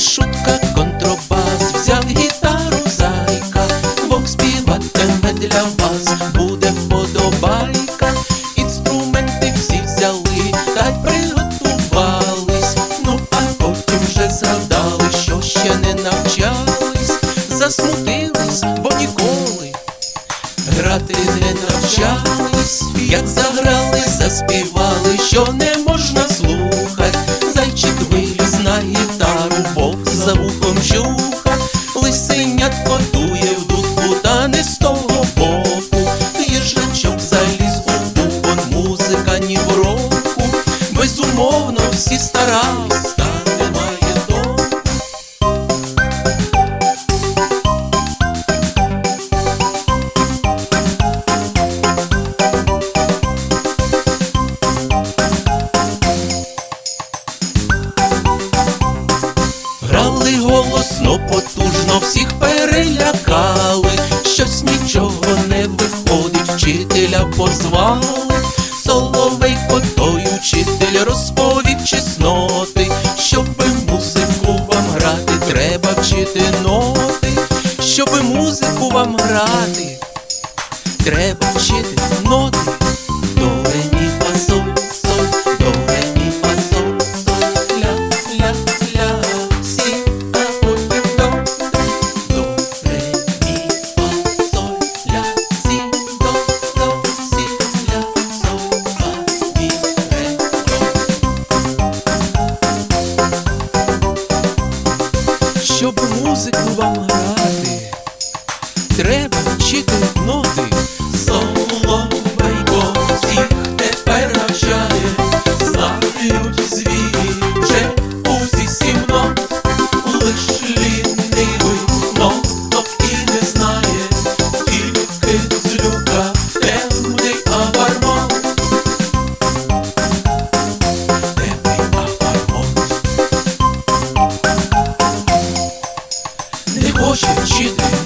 шутка, контрабас, взяв гітару зайка, Вок співатиме для вас буде вподобайка. Інструменти всі взяли та й приготувались. Ну, а потім вже завдали, що ще не навчались, засмутились, бо ніколи грати не навчались, як заграли, заспівали, що не можна. Вухом чуха, лисенят котує в дудку, та не з того боку. Їжачок заліз у бубон, музика ні в року. Безумовно, всі старались, всіх перелякали, щось нічого не виходить, вчителя позвали, Соловейко той учитель розповів чесноти, щоби музику вам грати, треба вчити ноти, щоби музику вам грати, треба вчити ноти. Щоб вам грати, треба вчити ноти. Хоче вчити